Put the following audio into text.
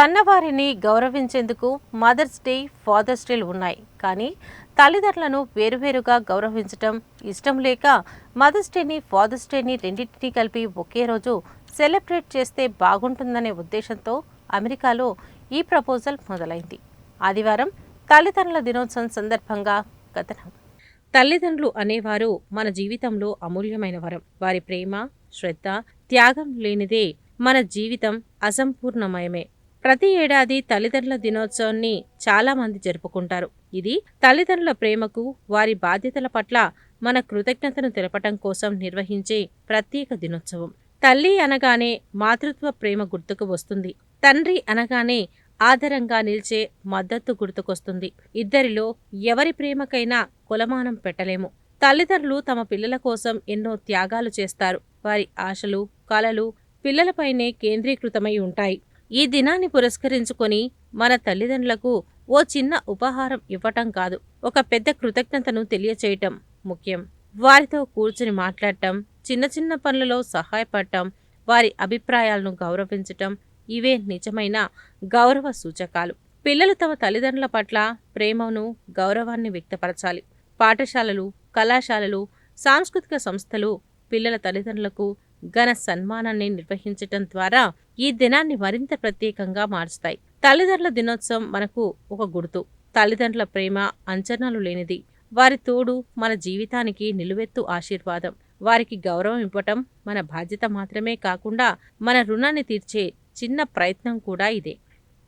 కన్నవారిని గౌరవించేందుకు mother's day father's డేలు ఉన్నాయి. కానీ తల్లిదండ్రులను వేరువేరుగా గౌరవించటం ఇష్టం లేక మదర్స్ డేని ఫాదర్స్ డేని రెండింటినీ కలిపి ఒకే రోజు సెలబ్రేట్ చేస్తే బాగుంటుందనే ఉద్దేశంతో అమెరికాలో ఈ ప్రపోజల్ మొదలైంది. ఆదివారం తల్లిదండ్రుల దినోత్సవం సందర్భంగా కథనం తల్లిదండ్రులు అనేవారు మన జీవితంలో అమూల్యమైన వరం. వారి ప్రేమ శ్రద్ధ త్యాగం లేనిదే మన జీవితం అసంపూర్ణమయమే. ప్రతి ఏడాది తల్లిదండ్రుల దినోత్సవాన్ని చాలామంది జరుపుకుంటారు. ఇది తల్లిదండ్రుల ప్రేమకు వారి బాధ్యతల పట్ల మన కృతజ్ఞతను తెలపటం కోసం నిర్వహించే ప్రత్యేక దినోత్సవం. తల్లి అనగానే మాతృత్వ ప్రేమ గుర్తుకు వస్తుంది. తండ్రి అనగానే ఆధారంగా నిలిచే మద్దతు గుర్తుకొస్తుంది. ఇద్దరిలో ఎవరి ప్రేమకైనా కులమానం పెట్టలేము. తల్లిదండ్రులు తమ పిల్లల కోసం ఎన్నో త్యాగాలు చేస్తారు. వారి ఆశలు కలలు పిల్లలపైనే కేంద్రీకృతమై ఉంటాయి. ఈ దినాన్ని పురస్కరించుకొని మన తల్లిదండ్రులకు ఓ చిన్న ఉపహారం ఇవ్వటం కాదు ఒక పెద్ద కృతజ్ఞతను తెలియచేయటం ముఖ్యం. వారితో కూర్చుని మాట్లాడటం చిన్న చిన్న పనులలో సహాయపడటం వారి అభిప్రాయాలను గౌరవించటం ఇవే నిజమైన గౌరవ సూచకాలు. పిల్లలు తమ తల్లిదండ్రుల పట్ల ప్రేమను గౌరవాన్ని వ్యక్తపరచాలి. పాఠశాలలు కళాశాలలు సాంస్కృతిక సంస్థలు పిల్లల తల్లిదండ్రులకు ఘన సన్మానాన్ని నిర్వహించటం ద్వారా ఈ దినాన్ని మరింత ప్రత్యేకంగా మార్చుతాయి తల్లిదండ్రుల దినోత్సవం మనకు ఒక గుర్తు. తల్లిదండ్రుల ప్రేమ అంచనాలు లేనిది. వారి తోడు మన జీవితానికి నిలువెత్తు ఆశీర్వాదం. వారికి గౌరవం ఇవ్వటం మన బాధ్యత మాత్రమే కాకుండా మన రుణాన్ని తీర్చే చిన్న ప్రయత్నం కూడా ఇదే.